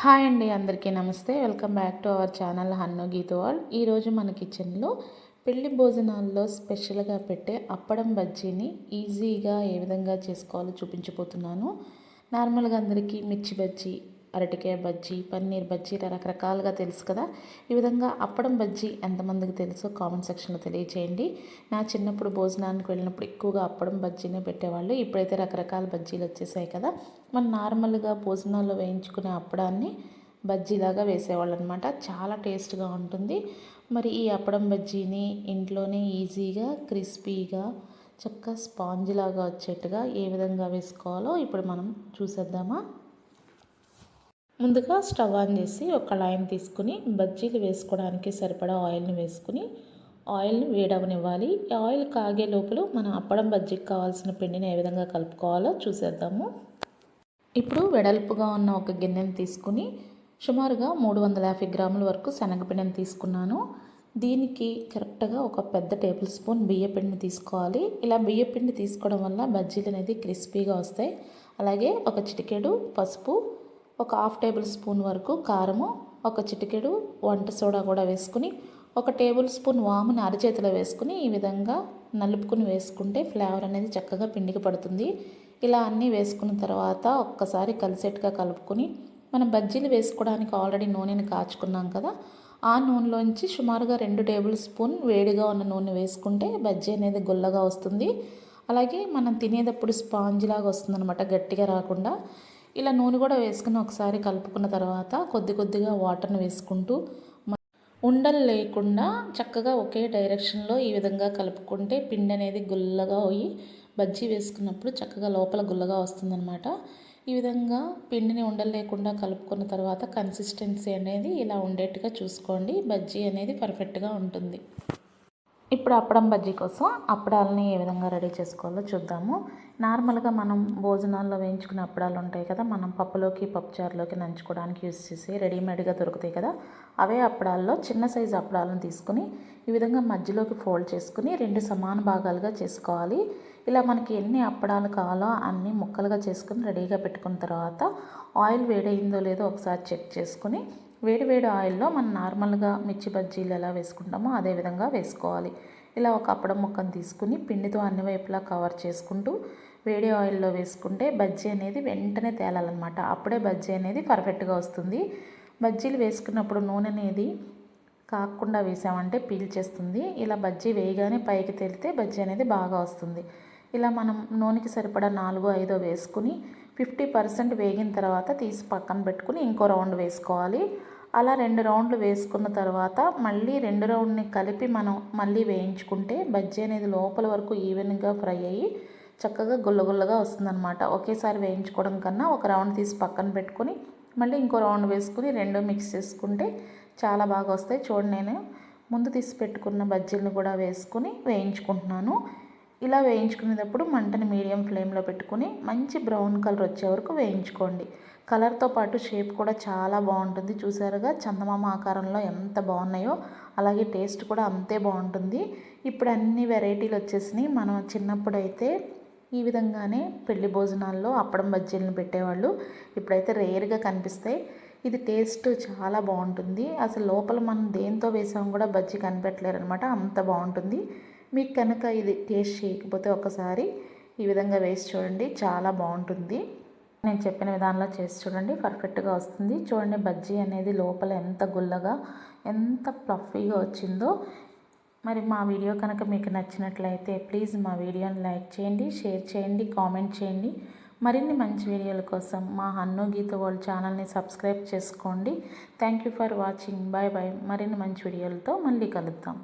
Hi అండి అందరికీ నమస్తే. Welcome back to our channel Hannu Geetha wall ఈరోజు మన కిచెన్లో పెళ్ళి భోజనాల్లో స్పెషల్గా పెట్టే అప్పడం బజ్జీని ఈజీగా ఏ విధంగా చేసుకోవాలో చూపించబోతున్నాను. నార్మల్గా అందరికీ మిర్చి బజ్జీ అరటికాయ బజ్జీ పన్నీర్ బజ్జీ రకరకాలుగా తెలుసు కదా. ఈ విధంగా అప్పడం బజ్జీ ఎంతమందికి తెలుసో కామెంట్ సెక్షన్లో తెలియచేయండి. నా చిన్నప్పుడు భోజనానికి వెళ్ళినప్పుడు ఎక్కువగా అప్పడం బజ్జీనే పెట్టేవాళ్ళు. ఇప్పుడైతే రకరకాల బజ్జీలు వచ్చేసాయి కదా. మనం నార్మల్గా భోజనాల్లో వేయించుకునే అప్పడాన్ని బజ్జీలాగా వేసేవాళ్ళు అనమాట చాలా టేస్ట్గా ఉంటుంది. మరి ఈ అప్పడం బజ్జీని ఇంట్లోనే ఈజీగా క్రిస్పీగా చక్కగా స్పాంజ్ లాగా వచ్చేట్టుగా ఏ విధంగా వేసుకోవాలో ఇప్పుడు మనం చూసేద్దామా? ముందుగా స్టవ్ ఆన్ చేసి ఒక కళాయిని తీసుకుని బజ్జీలు వేసుకోవడానికి సరిపడా ఆయిల్ని వేసుకుని ఆయిల్ని వేడవనివ్వాలి. ఆయిల్ కాగే లోపల మనం అప్పడం బజ్జీకి కావాల్సిన పిండిని ఏ విధంగా కలుపుకోవాలో చూసేద్దాము. ఇప్పుడు వెడల్పుగా ఉన్న ఒక గిన్నెని తీసుకుని సుమారుగా మూడు వందల యాభై గ్రాముల వరకు శనగపిండిని తీసుకున్నాను. దీనికి కరెక్ట్గా ఒక పెద్ద టేబుల్ స్పూన్ బియ్యపిండిని తీసుకోవాలి. ఇలా బియ్యపిండి తీసుకోవడం వల్ల బజ్జీలు అనేది క్రిస్పీగా వస్తాయి. అలాగే ఒక చిటికెడు పసుపు ఒక హాఫ్ టేబుల్ స్పూన్ వరకు కారము ఒక చిటికెడు వంట సోడా కూడా వేసుకుని ఒక టేబుల్ స్పూన్ వాముని అరచేతిలో వేసుకుని ఈ విధంగా నలుపుకుని వేసుకుంటే ఫ్లేవర్ అనేది చక్కగా పిండికి పడుతుంది. ఇలా అన్నీ వేసుకున్న తర్వాత ఒక్కసారి కలిసేట్టుగా కలుపుకొని మనం బజ్జీలు వేసుకోవడానికి ఆల్రెడీ నూనెని కాచుకున్నాం కదా ఆ నూనెలోంచి సుమారుగా రెండు టేబుల్ స్పూన్ వేడిగా ఉన్న నూనె వేసుకుంటే బజ్జీ అనేది గుల్లగా వస్తుంది. అలాగే మనం తినేటప్పుడు స్పాంజ్ లాగా వస్తుందన్నమాట గట్టిగా రాకుండా. ఇలా నూనె కూడా వేసుకుని ఒకసారి కలుపుకున్న తర్వాత కొద్ది కొద్దిగా వాటర్ని వేసుకుంటూ ఉండలు లేకుండా చక్కగా ఒకే డైరెక్షన్లో ఈ విధంగా కలుపుకుంటే పిండి అనేది గుల్లగా పోయి బజ్జీ వేసుకున్నప్పుడు చక్కగా లోపల గుల్లగా వస్తుందన్నమాట. ఈ విధంగా పిండిని ఉండలు లేకుండా కలుపుకున్న తర్వాత కన్సిస్టెన్సీ అనేది ఇలా ఉండేట్టుగా చూసుకోండి. బజ్జీ అనేది పర్ఫెక్ట్గా ఉంటుంది. ఇప్పుడు అప్పడం బజ్జీ కోసం అప్పడాలని ఏ విధంగా రెడీ చేసుకోవాలో చూద్దాము. నార్మల్గా మనం భోజనాల్లో వేయించుకునే అప్పడాలు ఉంటాయి కదా మనం పప్పులోకి పప్పుచారులోకి నంచుకోవడానికి యూస్ చేసి రెడీమేడ్గా దొరుకుతాయి కదా అవే అప్పడాల్లో చిన్న సైజు అప్పడాలను తీసుకుని ఈ విధంగా మధ్యలోకి ఫోల్డ్ చేసుకుని రెండు సమాన భాగాలుగా చేసుకోవాలి. ఇలా మనకి ఎన్ని అప్పడాలు కావాలో అన్ని ముక్కలుగా చేసుకుని రెడీగా పెట్టుకున్న తర్వాత ఆయిల్ వేడైందో లేదో ఒకసారి చెక్ చేసుకుని వేడి వేడి ఆయిల్లో మనం నార్మల్గా మిర్చి బజ్జీలు ఎలా వేసుకుంటామో అదే విధంగా వేసుకోవాలి. ఇలా ఒక అప్పడం ముక్కను తీసుకుని పిండితో అన్ని వైపులా కవర్ చేసుకుంటూ వేడి ఆయిల్లో వేసుకుంటే బజ్జీ అనేది వెంటనే తేలాలన్నమాట. అప్పుడే బజ్జీ అనేది పర్ఫెక్ట్గా వస్తుంది. బజ్జీలు వేసుకున్నప్పుడు నూనె అనేది కాకుండా వేసామంటే పీల్చేస్తుంది. ఇలా బజ్జీ వేయగానే పైకి తేలితే బజ్జీ అనేది బాగా వస్తుంది. ఇలా మనం నూనెకి సరిపడా నాలుగు ఐదో వేసుకుని ఫిఫ్టీ పర్సెంట్ వేగిన తర్వాత తీసి పక్కన పెట్టుకుని ఇంకో రౌండ్ వేసుకోవాలి. అలా రెండు రౌండ్లు వేసుకున్న తర్వాత మళ్ళీ రెండు రౌండ్ని కలిపి మనం మళ్ళీ వేయించుకుంటే బజ్జీ అనేది లోపల వరకు ఈవెన్గా ఫ్రై అయ్యి చక్కగా గుల్లగుల్లగా వస్తుందన్నమాట. ఒకేసారి వేయించుకోవడం కన్నా ఒక రౌండ్ తీసి పక్కన పెట్టుకుని మళ్ళీ ఇంకో రౌండ్ వేసుకుని రెండు మిక్స్ చేసుకుంటే చాలా బాగా వస్తాయి. చూడండి నేను ముందు తీసి పెట్టుకున్న బజ్జీలను కూడా వేసుకుని వేయించుకుంటున్నాను. ఇలా వేయించుకునేటప్పుడు మంటని మీడియం ఫ్లేమ్లో పెట్టుకుని మంచి బ్రౌన్ కలర్ వచ్చే వరకు వేయించుకోండి. కలర్తో పాటు షేప్ కూడా చాలా బాగుంటుంది. చూసారుగా చందమామ ఆకారంలో ఎంత బాగున్నాయో అలాగే టేస్ట్ కూడా అంతే బాగుంటుంది. ఇప్పుడు అన్ని వెరైటీలు వచ్చేసినాయి. మనం చిన్నప్పుడైతే ఈ విధంగానే పెళ్ళి భోజనాల్లో అప్పడం బజ్జీలను పెట్టేవాళ్ళు. ఇప్పుడైతే రేర్గా కనిపిస్తాయి. ఇది టేస్ట్ చాలా బాగుంటుంది. అసలు లోపల మనం దేంతో వేసాము కూడా బజ్జీ కనిపెట్టలేరు అనమాట అంత బాగుంటుంది. మీకు కనుక ఇది టేస్ట్ చేయకపోతే ఒకసారి ఈ విధంగా వేసి చూడండి. చాలా బాగుంటుంది. నేను చెప్పిన విధానంలో చేసి చూడండి. పర్ఫెక్ట్గా వస్తుంది. చూడండి బజ్జీ అనేది లోపల ఎంత గుల్లగా ఎంత ప్లఫీగా వచ్చిందో. మరి మా వీడియో కనుక మీకు నచ్చినట్లయితే ప్లీజ్ మా వీడియోని లైక్ చేయండి షేర్ చేయండి కామెంట్ చేయండి. మరిన్ని మంచి వీడియోల కోసం మా హన్ను గీత వాళ్ళ ఛానల్ని సబ్స్క్రైబ్ చేసుకోండి. Thank you for watching. Bye bye. మరిన్ని మంచి వీడియోలతో మళ్ళీ కలుద్దాం.